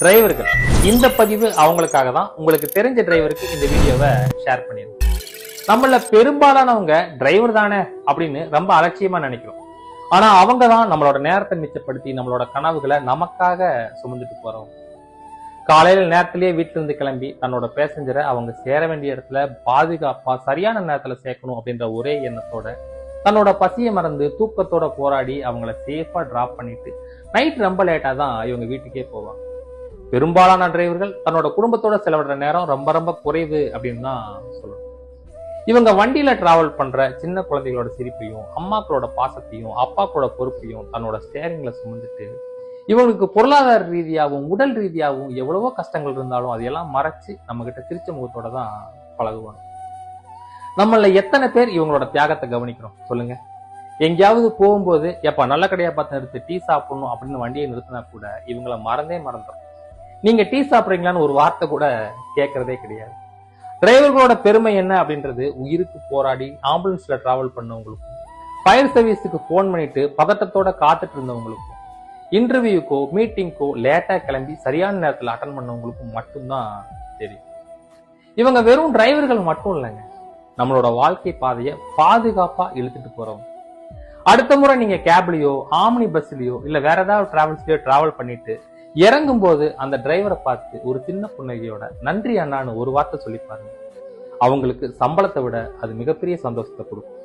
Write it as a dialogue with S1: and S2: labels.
S1: டிரைவர்கள் இந்த பதிவு அவங்களுக்காக தான் உங்களுக்கு தெரிஞ்ச டிரைவருக்கு இந்த வீடியோவை ஷேர் பண்ணிடுங்க நம்மள பெரும்பாலானவங்க டிரைவர் தானே அப்படின்னு ரொம்ப அலட்சியமா நினைக்கிறோம். ஆனா அவங்க தான் நம்மளோட நேரத்தை மிச்சப்படுத்தி நம்மளோட கனவுகளை நமக்காக சுமந்துட்டு போறோம் காலையில நேரத்திலேயே வீட்டிலிருந்து கிளம்பி தன்னோட பேசஞ்சரை அவங்க சேர வேண்டிய இடத்துல பாதுகாப்பா சரியான நேரத்துல சேர்க்கணும் அப்படின்ற ஒரே எண்ணத்தோட தன்னோட பசியை மறந்து தூக்கத்தோட போராடி அவங்கள சேஃபா டிராப் பண்ணிட்டு நைட் ரொம்ப லேட்டா தான் இவங்க வீட்டுக்கே போவாங்க. பெரும்பாலான டிரைவர்கள் தன்னோட குடும்பத்தோட செலவிடுற நேரம் ரொம்ப ரொம்ப குறைவு அப்படின்னு தான் சொல்லணும். இவங்க வண்டியில டிராவல் பண்ற சின்ன குழந்தைகளோட சிரிப்பையும் அம்மாக்களோட பாசத்தையும் அப்பாக்களோட பொறுப்பையும் தன்னோட ஸ்டேரிங்ல சுமந்துட்டு இவங்களுக்கு பொருளாதார ரீதியாகவும் உடல் ரீதியாகவும் எவ்வளவோ கஷ்டங்கள் இருந்தாலும் அதையெல்லாம் மறைச்சு நம்ம கிட்ட திருச்ச முகத்தோட தான் பழகுவாங்க. நம்மள எத்தனை பேர் இவங்களோட தியாகத்தை கவனிக்கிறோம்? சொல்லுங்க. எங்கேயாவது போகும்போது எப்ப நல்ல கடையா பார்த்து நிறுத்து டீ சாப்பிடணும் அப்படின்னு வண்டியை நிறுத்தினா கூட இவங்கள மறந்தே மறந்துடும் நீங்க டீ சாப்பிடுறீங்களான்னு ஒரு வார்த்தை கூட கேட்கறதே கிடையாது. டிரைவர்களோட பெருமை என்ன அப்படின்றது உயிருக்கு போராடி ஆம்புலன்ஸ்ல டிராவல் பண்ணவங்களுக்கும் ஃபயர் சர்வீஸுக்கு ஃபோன் பண்ணிட்டு பதட்டத்தோட காத்துட்டு இருந்தவங்களுக்கும் இன்டர்வியூக்கோ மீட்டிங்க்கோ லேட்டா கிளம்பி சரியான நேரத்தில் அட்டன் பண்ணவங்களுக்கும் மட்டும்தான் தெரியும். இவங்க வெறும் டிரைவர்கள் மட்டும் இல்லைங்க. நம்மளோட வாழ்க்கை பாதையை பாதுகாப்பா இழுத்துட்டு போறவங்க. அடுத்த முறை நீங்க கேப்லயோ ஆம்னி பஸ்லயோ இல்ல வேற ஏதாவது டிராவல்ஸ்லயோ டிராவல் பண்ணிட்டு இறங்கும் போது அந்த டிரைவரை பார்த்து ஒரு சின்ன புன்னகையோட நன்றி அண்ணான்னு ஒரு வார்த்தை சொல்லி பாருங்க அவங்களுக்கு சம்பளத்தை விட அது மிகப்பெரிய சந்தோஷத்தை கொடுக்கும்.